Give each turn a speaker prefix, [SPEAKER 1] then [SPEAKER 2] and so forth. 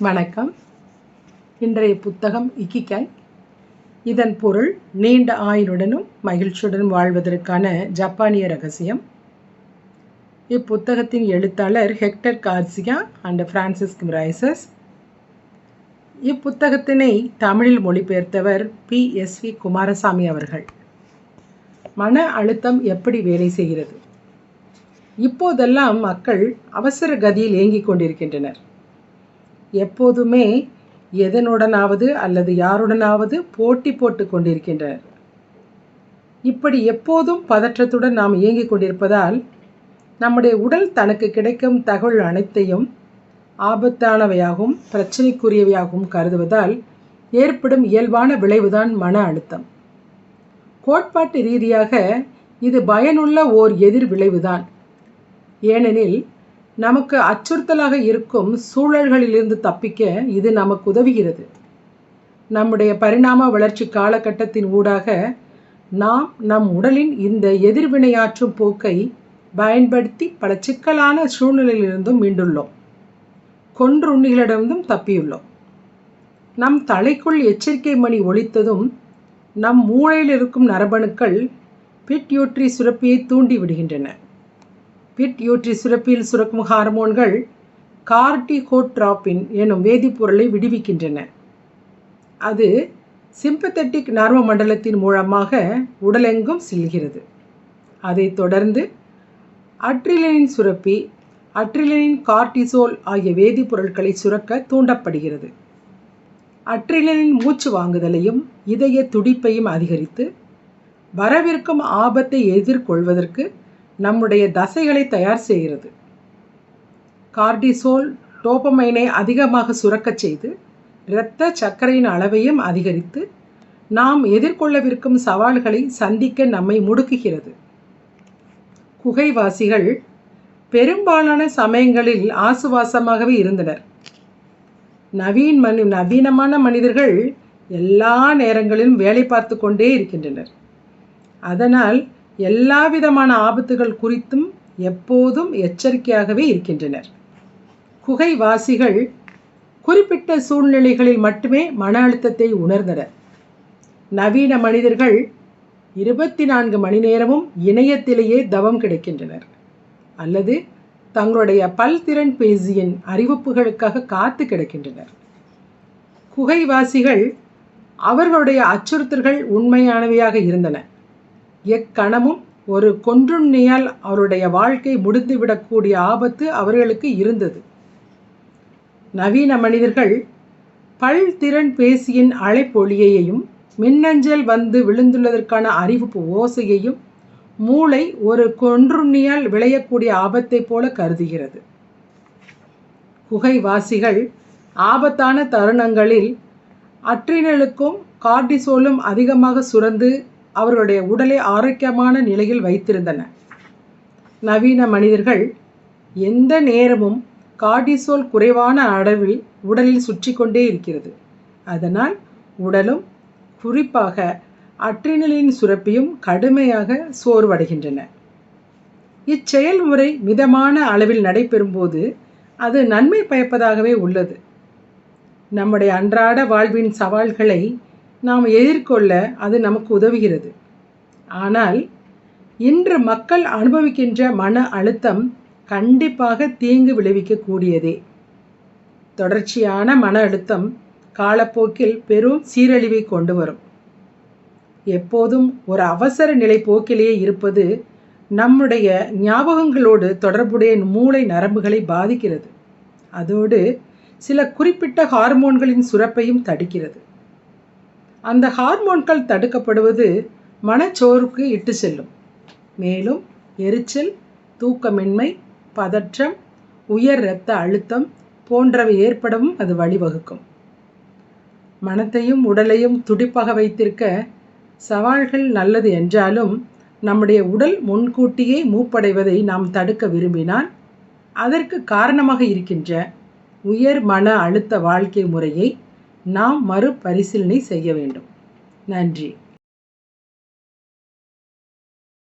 [SPEAKER 1] வணக்கம். இன்றைய புத்தகம் இக்கிகாய் இதன் பொருள் நீண்ட ஆயுளுடனும் மகிழ்ச்சியுடனும் வாழ்வதற்கான ஜப்பானிய ரகசியம். இப்புத்தகத்தின் எழுத்தாளர் ஹெக்டர் கார்சியா அண்ட் பிரான்சிஸ் கிம்ரைசஸ் இப்புத்தகத்தினை தமிழில் மொழிபெயர்த்தவர் பி. எஸ். வி. குமாரசாமி அவர்கள். மன அழுத்தம் எப்படி வேலை செய்கிறது? இப்போதெல்லாம் மக்கள் அவசர கதியில் ஏங்கிக் கொண்டிருக்கின்றனர். எப்போதுமே எதனுடனாவது அல்லது யாருடனாவது போட்டி போட்டு கொண்டிருக்கின்றனர் இப்படி எப்போதும் பதற்றத்துடன் நாம் இயங்கிக் கொண்டிருப்பதால் நம்முடைய உடல் தனக்கு கிடைக்கும் தகவல் அனைத்தையும் ஆபத்தானவையாகவும் பிரச்சனைக்குரியவையாகவும் கருதுவதால் ஏற்படும் இயல்பான விளைவுதான் மன அழுத்தம். கோட்பாட்டு ரீதியாக இது பயனுள்ள ஓர் எதிர் விளைவுதான். ஏனெனில் நமக்கு அச்சுறுத்தலாக இருக்கும் சூழல்களிலிருந்து தப்பிக்க இது நமக்கு உதவுகிறது. நம்முடைய பரிணாம வளர்ச்சி காலகட்டத்தின் ஊடாக நாம் நம் உடலின் இந்த எதிர்வினையாற்றும் போக்கை பயன்படுத்தி பல சிக்கலான சூழ்நிலையிலிருந்தும் மீண்டுள்ளோம். கொன்றுண்ணிகளிடமிருந்தும் தப்பியுள்ளோம். நம் தலைக்குள் எச்சரிக்கை மணி ஒலித்ததும் நம் மூளையில் இருக்கும் நரபணுக்கள் பிட்யூட்ரி சுரப்பியை தூண்டி விடுகின்றன. பிட்யூட்ரி சுரப்பியில் சுரக்கும் ஹார்மோன்கள் கார்டிகோட்ராப்பின் எனும் வேதிப்பொருளை விடுவிக்கின்றன. அது சிம்பத்தட்டிக் நர்ம மண்டலத்தின் மூலமாக உடலெங்கும் செல்கிறது. அதைத் தொடர்ந்து அட்ரிலனின் சுரப்பி அட்ரிலனின் கார்டிசோல் ஆகிய வேதிப்பொருட்களை சுரக்க தூண்டப்படுகிறது. அட்ரிலனின் மூச்சு வாங்குதலையும் இதய துடிப்பையும் அதிகரித்து வரவிருக்கும் ஆபத்தை எதிர்கொள்வதற்கு நம்முடைய தசைகளை தயார் செய்கிறது. கார்டிசோல் டோபமைனை அதிகமாக சுரக்கச் செய்து இரத்த சர்க்கரையின் அளவையும் அதிகரித்து நாம் எதிர்கொள்ளவிருக்கும் சவால்களை சந்திக்க நம்மை முடுக்குகிறது. குகைவாசிகள் பெரும்பாலான சமயங்களில் ஆசுவாசமாகவே இருந்தனர். நவீன் மனி நவீனமான மனிதர்கள் எல்லா நேரங்களிலும் வேலை பார்த்து கொண்டே இருக்கின்றனர். அதனால் எல்லா விதமான ஆபத்துகள் குறித்தும் எப்போதும் எச்சரிக்கையாகவே இருக்கின்றனர். குகைவாசிகள் குறிப்பிட்ட சூழ்நிலைகளில் மட்டுமே மன அழுத்தத்தை உணர்ந்தனர். நவீன மனிதர்கள் இருபத்தி நான்கு மணி நேரமும் இணையத்திலேயே தவம் கிடைக்கின்றனர். அல்லது தங்களுடைய பல்திறன் பேசியின் அறிவிப்புகளுக்காக காத்து கிடக்கின்றனர். குகைவாசிகள் அவர்களுடைய அச்சுறுத்தல்கள் உண்மையானவையாக இருந்தன. எக்கணமும் ஒரு கொன்றுண்ணியால் அவருடைய வாழ்க்கை முடிந்துவிடக்கூடிய ஆபத்து அவர்களுக்கு இருந்தது. நவீன மனிதர்கள் பல்திறன் பேசியின் அழைப்பொழியையும் மின்னஞ்சல் வந்து விழுந்துள்ளதற்கான அறிவிப்பு ஓசையையும் மூளை ஒரு கொன்றுண்ணியால் விளையக்கூடிய ஆபத்தை போல கருதுகிறது. குகைவாசிகள் ஆபத்தான தருணங்களில் அட்ரினலுக்கும் கார்டிசோலும் அதிகமாக சுரந்து அவர்களுடைய உடலை ஆரோக்கியமான நிலையில் வைத்திருந்தன. நவீன மனிதர்கள் எந்த நேரமும் கார்டிசோல் குறைவான அளவில் உடலில் சுற்றி கொண்டே இருக்கிறது. அதனால் உடலும் குறிப்பாக அட்ரினலின் சுரப்பியும் கடுமையாக சோர்வடைகின்றன. இச்செயல்முறை மிதமான அளவில் நடைபெறும்போது அது நன்மை பயப்பதாகவே உள்ளது. நம்முடைய அன்றாட வாழ்வின் சவால்களை நாம் எதிர்கொள்ள அது நமக்கு உதவுகிறது. ஆனால் இன்று மக்கள் அனுபவிக்கின்ற மன அழுத்தம் கண்டிப்பாக தீங்கு விளைவிக்கக்கூடியதே. தொடர்ச்சியான மன அழுத்தம் காலப்போக்கில் பெரும் சீரழிவை கொண்டு வரும். எப்போதும் ஒரு அவசர நிலை போக்கிலேயே இருப்பது நம்முடைய ஞாபகங்களோடு தொடர்புடைய மூளை நரம்புகளை பாதிக்கிறது. அதோடு சில குறிப்பிட்ட ஹார்மோன்களின் சுரப்பையும் தடுக்கிறது. அந்த ஹார்மோன்கள் தடுக்கப்படுவது மனச்சோர்வுக்கு இட்டு செல்லும். மேலும் எரிச்சல் தூக்கமின்மை பதற்றம் உயர் இரத்த அழுத்தம் போன்றவை ஏற்படவும் அது வழிவகுக்கும். மனத்தையும் உடலையும் துடிப்பாக வைத்திருக்க சவால்கள் நல்லது என்றாலும் நம்முடைய உடல் முன்கூட்டியே மூப்படைவதை நாம் தடுக்க விரும்பினால் அதற்கு காரணமாக இருக்கின்ற உயர் மன அழுத்த வாழ்க்கை முறையை நாம் மறுபரிசீலனை செய்ய வேண்டும். நன்றி.